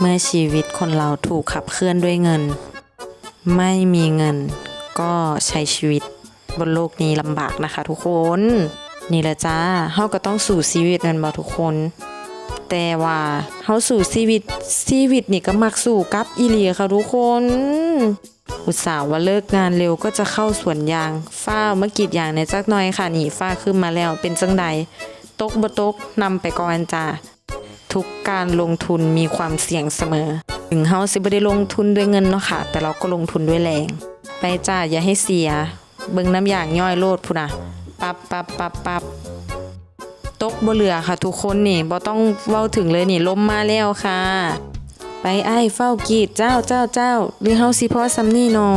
เมื่อชีวิตคนเราถูกขับเคลื่อนด้วยเงิน ไม่มีเงินก็ใช้ชีวิตบนโลกนี้ลำบากนะคะ ทุกคน นี่แหละจ้าเฮาก็ต้องสู่ชีวิตแมันบ่ทุกคน แต่ว่าเฮาสู่ชีวิตชีวิตนี่ก็มักสู่กับอีหลีค่ะทุกคน อุตส่าห์ว่าเลิกงานเร็วก็จะเข้าสวนยางฟ้าวมากรีดยางในจักหน่อยค่ะนี่ฟ้าขึ้นมาแล้วเป็นจังใดตกบ่ตกนำไปก่อนจ้า ทุกการลงทุนมีความเสี่ยงเสมอ ถึงเฮาสิบ่ได้ลงทุนด้วยเงินเนาะค่ะ แต่เราก็ลงทุนด้วยแรง ไปจ้าอย่าให้เสีย เบิ่งน้ำอย่างย่อยโลดพุ่นนะปับปับปับปับตกบ่เหลือค่ะ ทุกคนนี่บ่ต้องเว้าถึงเลยนี่ล้มมาแล้วค่ะ ไปไอ้เฝ้ากีดเจ้าเจ้าเจ้าหรือเฮาสิพอซำนี่นอ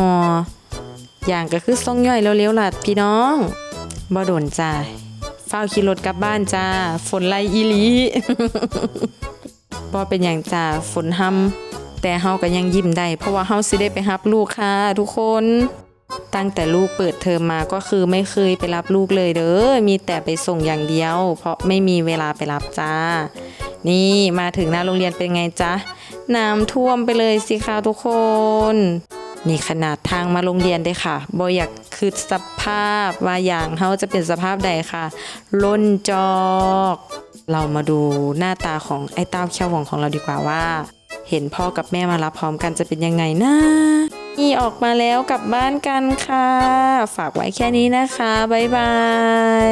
อย่างก็คือส่งย่อยเร็วๆล่ะพี่น้องบ่โดนจ้า เฝ้าขี่รถกลับบ้านจ้า ฝนไล่อีหลีบ่เป็นอย่างจ้าฝนห้ำแต่เฮาก็ยังยิ้มได้ เพราะว่าเฮาสิได้ไปรับลูกค่ะทุกคน ตั้งแต่ลูกเปิดเทอมมาก็คือไม่เคยไปรับลูกเลยเด้อ มีแต่ไปส่งอย่างเดียว เพราะไม่มีเวลาไปรับจ้า นี่มาถึงหน้าโรงเรียนเป็นไงจ๊ะ น้ำท่วมไปเลยสิคะทุกคน นี่ขนาดทางมาโรงเรียนได้ค่ะบอยากคือสภาพว่าอย่างเฮาจะเป็นสภาพใดค่ะ ล้นจอก เรามาดูหน้าตาของไอ้เต้าเขี้ยวหวงของเราดีกว่าว่า เห็นพ่อกับแม่มารับพร้อมกันจะเป็นยังไงนะนี่ออกมาแล้วกลับบ้านกันค่ะ ฝากไว้แค่นี้นะคะ บ๊ายบา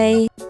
ย